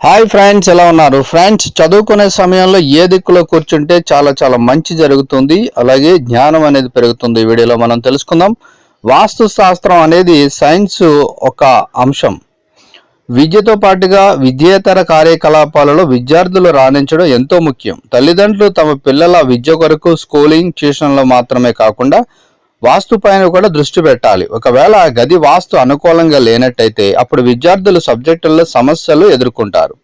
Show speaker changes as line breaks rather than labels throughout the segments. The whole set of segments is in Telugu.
హాయ్ ఫ్రెండ్స్ ఎలా ఉన్నారు? ఫ్రెండ్స్ చదువుకునే సమయంలో ఏ దిక్కులో కూర్చుంటే చాలా చాలా మంచి జరుగుతుంది. అలాగే జ్ఞానం అనేది పెరుగుతుంది ఈ వీడియోలో మనం తెలుసుకుందాం. వాస్తు శాస్త్రం అనేది సైన్స్ ఒక అంశం. విద్యతో పాటుగా విద్యేతర కార్యకలాపాలలో విద్యార్థులు రాణించడం ఎంతో ముఖ్యం. తల్లిదండ్రులు తమ పిల్లల విద్య కొరకు స్కూలింగ్ ట్యూషన్లో మాత్రమే కాకుండా వాస్తు పైన కూడా దృష్టి పెట్టాలి. ఒకవేళ గది వాస్తు అనుకూలంగా లేనట్టయితే అప్పుడు విద్యార్థులు సబ్జెక్టుల్లో సమస్యలు ఎదుర్కొంటారు.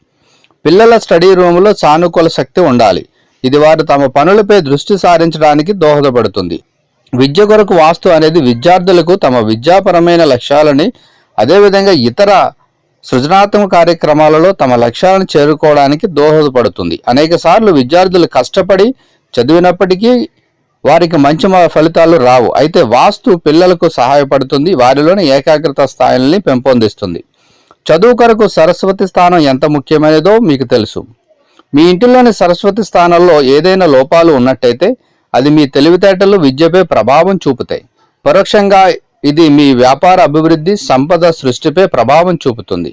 పిల్లల స్టడీ రూమ్లో సానుకూల శక్తి ఉండాలి. ఇది వారు తమ పనులపై దృష్టి సారించడానికి దోహదపడుతుంది. విద్య కొరకు వాస్తు అనేది విద్యార్థులకు తమ విద్యాపరమైన లక్ష్యాలని అదేవిధంగా ఇతర సృజనాత్మక కార్యక్రమాలలో తమ లక్ష్యాలను చేరుకోవడానికి దోహదపడుతుంది. అనేక సార్లు విద్యార్థులు కష్టపడి చదివినప్పటికీ వారికి మంచి ఫలితాలు రావు. అయితే వాస్తు పిల్లలకు సహాయపడుతుంది. వారిలోని ఏకాగ్రత స్థాయిల్ని పెంపొందిస్తుంది. చదువు కొరకు సరస్వతి స్థానం ఎంత ముఖ్యమైనదో మీకు తెలుసు. మీ ఇంటిలోని సరస్వతి స్థానంలో ఏదైనా లోపాలు ఉన్నట్టయితే అది మీ తెలివితేటలు విద్యపై ప్రభావం చూపుతాయి. పరోక్షంగా ఇది మీ వ్యాపార అభివృద్ధి సంపద సృష్టిపై ప్రభావం చూపుతుంది.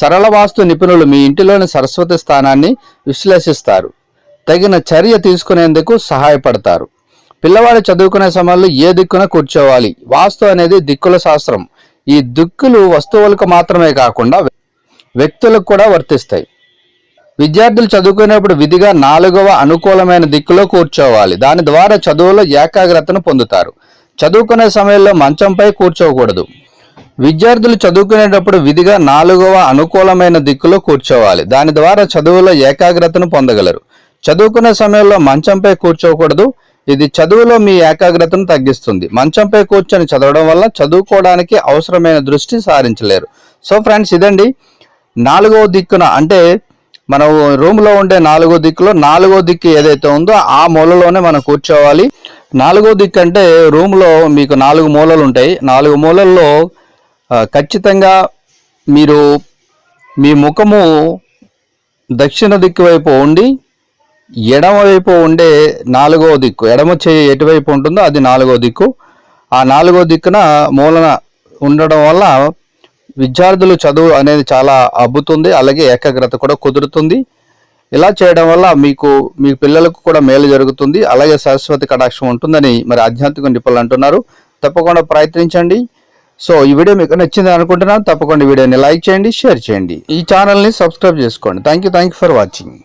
సరళ వాస్తు నిపుణులు మీ ఇంటిలోని సరస్వతి స్థానాన్ని విశ్లేషిస్తారు. తగిన చర్య తీసుకునేందుకు సహాయపడతారు. పిల్లవాడు చదువుకునే సమయంలో ఏ దిక్కున కూర్చోవాలి? వాస్తు అనేది దిక్కుల శాస్త్రం. ఈ దిక్కులు వస్తువులకు మాత్రమే కాకుండా వ్యక్తులకు కూడా వర్తిస్తాయి. విద్యార్థులు చదువుకునేప్పుడు విధిగా నాలుగవ అనుకూలమైన దిక్కులో కూర్చోవాలి. దాని ద్వారా చదువులో ఏకాగ్రతను పొందుతారు. చదువుకునే సమయంలో మంచంపై కూర్చోకూడదు. విద్యార్థులు చదువుకునేటప్పుడు విధిగా నాలుగవ అనుకూలమైన దిక్కులో కూర్చోవాలి. దాని ద్వారా చదువులో ఏకాగ్రతను పొందగలరు. చదువుకునే సమయంలో మంచంపై కూర్చోకూడదు. ఇది చదువులో మీ ఏకాగ్రతను తగ్గిస్తుంది. మంచంపై కూర్చొని చదవడం వల్ల చదువుకోవడానికి అవసరమైన దృష్టి సారించలేరు. సో ఫ్రెండ్స్ ఇదండి. నాలుగవ దిక్కున అంటే మనం రూమ్లో ఉండే నాలుగో దిక్కులో నాలుగో దిక్కు ఏదైతే ఉందో ఆ మూలలోనే మనం కూర్చోవాలి. నాలుగో దిక్కు అంటే రూమ్లో మీకు నాలుగు మూలలు ఉంటాయి. నాలుగు మూలల్లో ఖచ్చితంగా మీరు మీ ముఖము దక్షిణ దిక్కు వైపు ఉండి ఎడమవైపు ఉండే నాలుగో దిక్కు ఎడమ చేయి ఎటువైపు ఉంటుందో అది నాలుగో దిక్కు. ఆ నాలుగో దిక్కున మూలన ఉండడం వల్ల విద్యార్థులు చదువు అనేది చాలా అబ్బుతుంది అలాగే ఏకాగ్రత కూడా కుదురుతుంది. ఇలా చేయడం వల్ల మీకు మీ పిల్లలకు కూడా మేలు జరుగుతుంది. అలాగే సరస్వతి కటాక్షం ఉంటుందని మరి ఆధ్యాత్మిక నిపుణులు అంటున్నారు. తప్పకుండా ప్రయత్నించండి. సో ఈ వీడియో మీకు నచ్చింది అనుకుంటున్నాను. తప్పకుండా వీడియోని లైక్ చేయండి షేర్ చేయండి. ఈ ఛానల్ని సబ్స్క్రైబ్ చేసుకోండి. Thank you thank you for watching